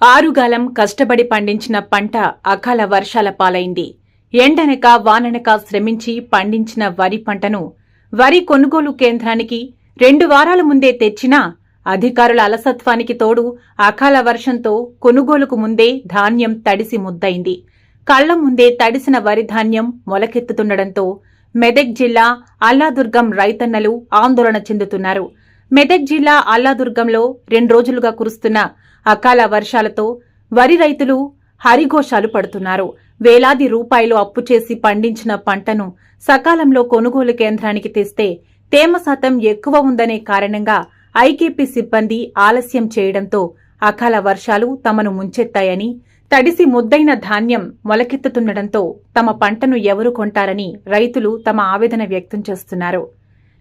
ఆరుగాలం కష్టపడి పండించిన పంట అకాల వర్షాల పాలైంది. ఎండనక వాననక శ్రమించి పండించిన వరి పంటను వరి కొనుగోలు కేంద్రానికి రెండు వారాల ముందే తెచ్చినా అధికారుల అలసత్వానికి తోడు అకాల వర్షంతో కొనుగోలుకు ముందే ధాన్యం తడిసి ముద్దయింది. కళ్ళ ముందే తడిసిన వరి ధాన్యం మొలకెత్తుతుండటంతో మెదక్ జిల్లా అల్లాదుర్గం రైతన్నలు ఆందోళన చెందుతున్నారు. మెదక్ జిల్లా అల్లాదుర్గంలో రెండు రోజులుగా కురుస్తున్న అకాల వర్షాలతో వరి రైతులు హరిఘోషాలు పడుతున్నారు. వేలాది రూపాయలు అప్పు చేసి పండించిన పంటను సకాలంలో కొనుగోలు కేంద్రానికి తెస్తే తేమ శాతం ఎక్కువ ఉందనే కారణంగా ఐకేపీ సిబ్బంది ఆలస్యం చేయడంతో అకాల వర్షాలు తమను ముంచెత్తాయని తడిసి ముద్దైన ధాన్యం మొలకెత్తుతుండటంతో తమ పంటను ఎవరు కొంటారని రైతులు తమ ఆవేదన వ్యక్తం చేస్తున్నారు.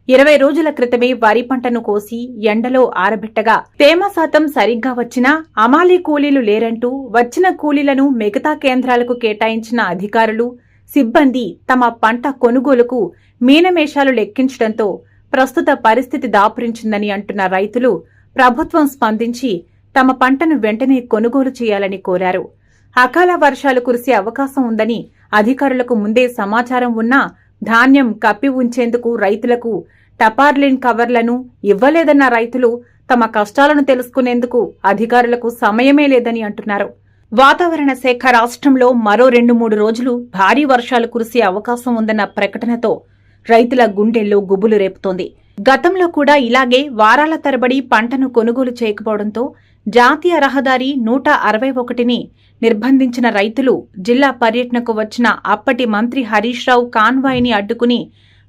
ఇరవై రోజుల క్రితమే వరి పంటను కోసి ఎండలో ఆరబెట్టగా తేమ శాతం సరిగ్గా వచ్చినా అమాలీ కూలీలు లేరంటూ వచ్చిన కూలీలను మిగతా కేంద్రాలకు కేటాయించిన అధికారులు సిబ్బంది తమ పంట కొనుగోలుకు మీనమేషాలు లెక్కించడంతో ప్రస్తుత పరిస్థితి దాపురించిందని అంటున్న రైతులు ప్రభుత్వం స్పందించి తమ పంటను వెంటనే కొనుగోలు చేయాలని కోరారు. అకాల వర్షాలు కురిసే అవకాశం ఉందని అధికారులకు ముందే సమాచారం ఉన్నా ధాన్యం కప్పి ఉంచేందుకు రైతులకు టపార్లిన్ కవర్లను ఇవ్వలేదన్న రైతులు తమ కష్టాలను తెలుసుకునేందుకు అధికారులకు సమయమే లేదని అంటున్నారు. వాతావరణ శాఖ రాష్ట్రంలో మరో రెండు మూడు రోజులు భారీ వర్షాలు కురిసే అవకాశం ఉందన్న ప్రకటనతో రైతుల గుండెల్లో గుబులు రేపుతోంది. గతంలో కూడా ఇలాగే వారాల తరబడి పంటను కొనుగోలు చేయకపోవడంతో జాతీయ రహదారి నూట అరవై ఒకటిని నిర్బంధించిన రైతులు జిల్లా పర్యటనకు వచ్చిన అప్పటి మంత్రి హరీష్ రావు కాన్వాయ్ని అడ్డుకుని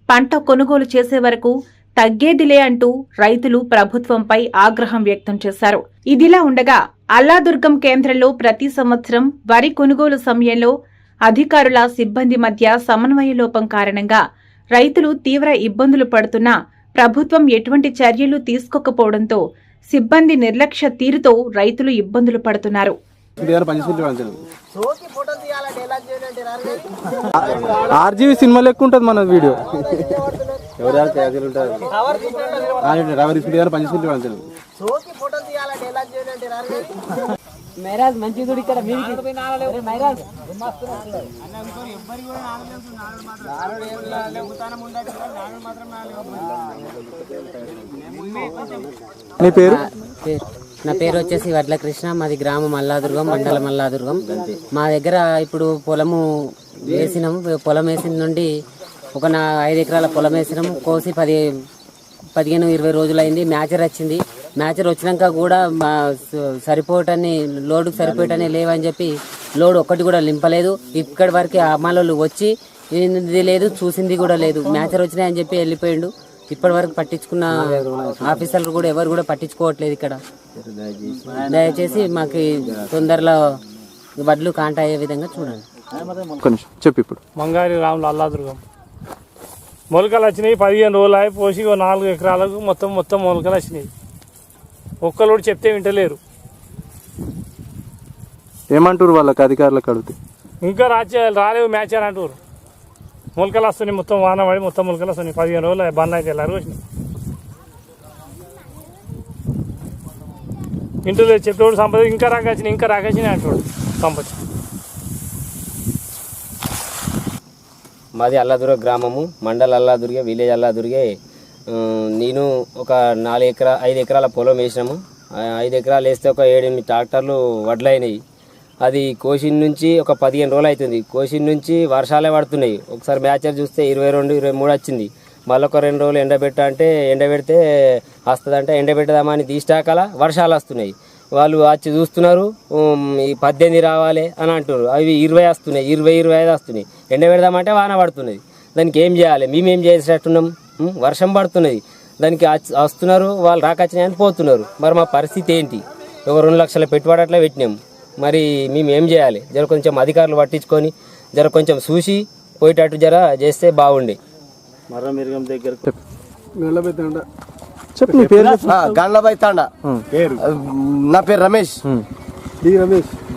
పంట కొనుగోలు చేసే వరకు తగ్గేదిలే అంటూ రైతులు ప్రభుత్వంపై ఆగ్రహం వ్యక్తం చేశారు. ఇదిలా ఉండగా అల్లాదుర్గం కేంద్రంలో ప్రతి సంవత్సరం వరి కొనుగోలు సమయంలో అధికారుల సిబ్బంది మధ్య సమన్వయ లోపం కారణంగా రైతులు తీవ్ర ఇబ్బందులు పడుతున్నా ప్రభుత్వం ఎటువంటి చర్యలు తీసుకోకపోవడంతో సిబ్బంది నిర్లక్ష్య తీరుతో రైతులు ఇబ్బందులు పడుతున్నారు. ఆర్జీవి సినిమా లెక్క ఉంటుంది మన వీడియో. ఎవరు క్యాజువల్ ఉంటారు? రవర్ తీసుకుంటే పని చేసుకుంటే వాళ్ళు మైరాజ్ మంచి చూడు ఇక్కడ మీదికి. మైరాజ్. నీ పేరు? పే- నా పేరు వచ్చేసి వడ్ల కృష్ణ మాది గ్రామం మల్లాదుర్గం మండలం మల్లాదుర్గం మా దగ్గర ఇప్పుడు పొలము వేసినాము పొలం వేసిన నుండి ఒక నా ఐదు ఎకరాల పొలం వేసినాము కోసి పది పదిహేను ఇరవై రోజులు అయింది మ్యాచర్ వచ్చింది. మ్యాచర్ వచ్చినాక కూడా మా స- సరిపోవటాన్ని లోడుకు సరిపోయటాన్ని లేవని చెప్పి లోడ్ ఒక్కటి కూడా నింపలేదు. ఇక్కడి వరకు అమ్మాలోళ్ళు వచ్చి ఇది లేదు చూసింది కూడా లేదు. మ్యాచర్ వచ్చినాయని చెప్పి వెళ్ళిపోయిండు. ఇప్పటి వరకు పట్టించుకున్న ఆఫీసర్లు కూడా ఎవరు కూడా పట్టించుకోవట్లేదు ఇక్కడ. దయచేసి మాకు తొందరలో వడ్లు కాంట అయ్యే విధంగా చూడండి. చెప్పు ఇప్పుడు. మంగారి రాములు అల్లాదుర్గం. మొలకలు వచ్చినాయి పదిహేను రోజులు అయి పోసి ఓ నాలుగు ఎకరాలకు మొత్తం మొత్తం మొలకలు వచ్చినాయి. ఒక్కరు చెప్తే వింటలేరు. ఏమంటారు వాళ్ళకి అధికారులకు అడిగితే? ఇంకా రాచే రాలేవు మ్యాచర్ అంటారు మొలకలు వస్తున్నాయి మొత్తం వాన పడి మొత్తం మొలకలు వస్తున్నాయి పదిహేను రోజులు బంద్ అయితే వెళ్ళారు వచ్చినాయి ఇంట్లో చెప్పేవాడు సంపద ఇంకా రాకొచ్చినాయి ఇంకా రాకొచ్చినాయి అంటాడు సంపద. మాది అల్లాదుర్గ గ్రామము మండల్ అల్లాదుర్గే విలేజ్ అల్లాదుర్గే. నేను ఒక నాలుగు ఎకరా ఐదు ఎకరాల పొలం వేసినాము. ఐదు ఎకరాలు వేస్తే ఒక ఏడెనిమిది ట్రాక్టర్లు వడ్లైనాయి. అది కోసిన్ నుంచి ఒక పదిహేను రోజులు అవుతుంది కోసిన్ నుంచి వర్షాలే పడుతున్నాయి. ఒకసారి మ్యాచర్ చూస్తే ఇరవై రెండు ఇరవై మూడు వచ్చింది. మళ్ళీ ఒక రెండు రోజులు ఎండబెట్ట అంటే ఎండబెడితే వస్తుందంటే ఎండబెట్టదామని తీసాకల వర్షాలు వస్తున్నాయి. వాళ్ళు వచ్చి చూస్తున్నారు ఈ పద్దెనిమిది రావాలి అని అంటున్నారు. అవి ఇరవై వస్తున్నాయి ఇరవై ఇరవై ఐదు వస్తున్నాయి. ఎండబెడదామంటే వాన పడుతున్నది. దానికి ఏం చేయాలి? మేమేం చేసేటట్టున్నాం? వర్షం పడుతున్నది దానికి వస్తున్నారు వాళ్ళు రాకొచ్చినాయని పోతున్నారు. మరి మా పరిస్థితి ఏంటి? ఒక రెండు లక్షల పెట్టుబడి అట్లా పెట్టినాం. మరి మేము ఏం చేయాలి? జర కొంచెం అధికారులు పట్టించుకొని జర కొంచెం చూసి పోయేటట్టు జర చేస్తే బాగుండే. చెప్పు. నీ పేరు. గండ్లబాయ్ తాండ. పేరు. నా పేరు రమేష్.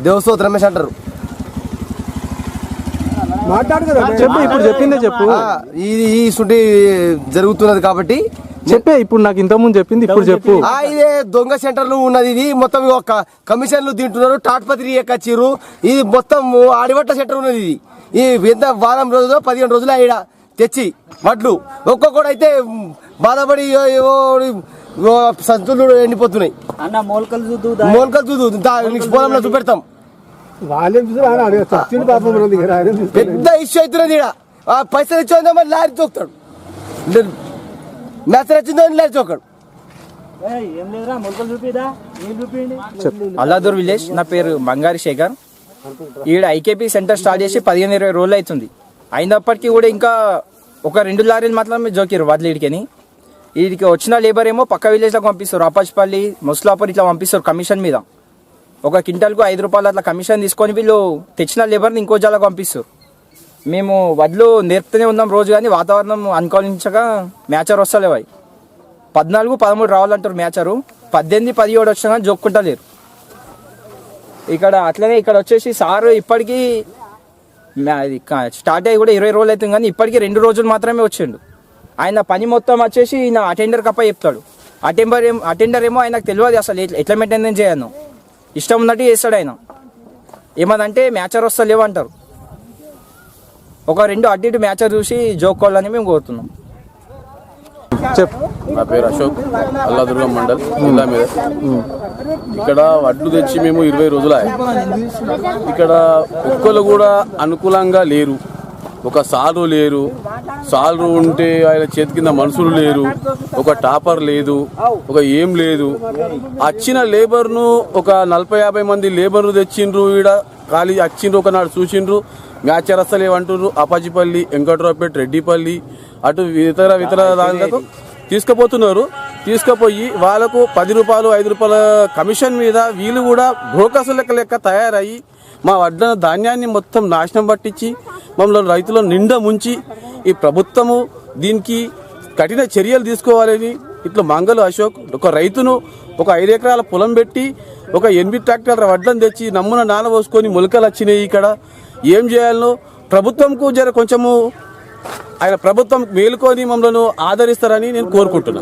దేవసోత్ రమేష్ అంటారు. చెప్పు ఇప్పుడు చెప్పిందే చెప్పు. ఇది ఈ సుడి జరుగుతున్నది కాబట్టి చెప్పే ఇప్పుడు నాకు ఇంతకుముందు చెప్పింది ఇప్పుడు చెప్పు. ఆ ఇదే దొంగ సెంటర్లు ఉన్నది ఇది. మొత్తం ఒక కమిషన్లు తింటున్నారు టాట్పత్రి ఎక్కచ్చిర్రు. ఇది మొత్తం ఆడివట్ల సెంటర్ ఉన్నది ఇది. ఈ ఎంత వారం రోజులు పదిహేను రోజులు ఈడ తెచ్చి వడ్లు. ఒక్కొక్కడు అయితే బాధపడి ఏవో- ఏవో ఓ సంచులు ఎండిపోతున్నాయి. అన్న మోల్కలు పెద్ద ఇష్యూ అవుతున్నది ఈడ. ఆ పైసలు ఇచ్చిందో మరి లారీ చూస్తాడు మెసేజ్ వచ్చిందో లారీ చూపించండి అల్లాదూర్ విలేజ్ నా పేరు బంగారి శేఖర్. ఈడ ఐకేపీ సెంటర్ స్టార్ట్ చేసి పదిహేను ఇరవై రోజులు అవుతుంది. అయినప్పటికీ కూడా ఇంకా ఒక రెండు లారీలు మాత్రమే జోకిరు వడ్లు ఇడికని. వీడికి వచ్చిన లేబర్ ఏమో పక్క విలేజ్లకు పంపిస్తారు. అపాచిపల్లి ముస్లాపూర్ ఇట్లా పంపిస్తారు కమిషన్ మీద. ఒక క్వింటల్కు ఐదు రూపాయలు అట్లా కమిషన్ తీసుకొని వీళ్ళు తెచ్చిన లేబర్ని ఇంకో జాలకు పంపిస్తారు మేము వడ్లు నేర్పుతూనే ఉన్నాం రోజు కానీ వాతావరణం అనుకూలించగా మ్యాచర్ వస్తలేవు అవి పద్నాలుగు పదమూడు రావాలంటారు మ్యాచరు. పద్దెనిమిది పదిహేడు వచ్చినా కానీ జోక్కుంటలేరు. ఇక్కడ అట్లనే ఇక్కడ వచ్చేసి సార్ ఇప్పటికీ స్టార్ట్ అయ్యి కూడా ఇరవై రోజులు అవుతుంది కానీ ఇప్పటికీ రెండు రోజులు మాత్రమే వచ్చిండు. ఆయన పని మొత్తం వచ్చేసి నా అటెండర్ కప్ప చెప్తాడు. అటెండర్ ఏమో అటెండర్ ఏమో ఆయనకు తెలియదు అసలు ఎట్లా- ఎట్లా మెయింటైన్ చేయను ఇష్టం ఉన్నట్టు చేస్తాడు ఆయన. ఏమదంటే మ్యాచర్ వస్తలేవు అంటారు ఒక రెండు అటు ఇటు మ్యాచర్ చూసి జోక్కోవాలని మేము కోరుతున్నాం. చెప్పు. నా పేరు అశోక్ అల్లాదుర్గం మండల్ జిల్లా మీద. ఇక్కడ వడ్లు తెచ్చి మేము ఇరవై రోజులు ఇక్కడ ఒక్కరు కూడా అనుకూలంగా లేరు. ఒక సారు లేరు. సారు ఉంటే ఆయన చేతి కింద మనుషులు లేరు. ఒక టాపర్ లేదు. ఒక ఏం లేదు. వచ్చిన లేబర్ను ఒక నలభై యాభై మంది లేబర్ను తెచ్చిండ్రు. ఈడ ఖాళీ వచ్చిండ్రు ఒకనాడు చూసిండ్రు. మ్యాచ్ రస్తలేమంటుండ్రు అపాజిపల్లి వెంకట్రావుపేట రెడ్డిపల్లి అటు ఇతర ఇతర దాంట్లో తీసుకుపోతున్నారు. తీసుకుపోయి వాళ్ళకు పది రూపాయలు ఐదు రూపాయల కమిషన్ మీద వీళ్ళు కూడా బ్రోకర్స్ లెక్క లెక్క తయారయ్యి మా వడ్ల ధాన్యాన్ని మొత్తం నాశనం పట్టించి మమ్మల్ని రైతులను నిండా ముంచి ఈ ప్రభుత్వము దీనికి కఠిన చర్యలు తీసుకోవాలని ఇట్లా మంగళ అశోక్ ఒక రైతును ఒక ఐదు ఎకరాల పొలం పెట్టి ఒక ఎనిమిది ట్రాక్టర్ల వడ్లను తెచ్చి నమ్మున నానబోసుకొని మొలకలు వచ్చినాయి ఇక్కడ. ఏం చేయాలనో ప్రభుత్వంకు జర కొంచెము ఆయన ప్రభుత్వం మేలుకొని మమ్మల్ని ఆదరిస్తారని నేను కోరుకుంటున్నాను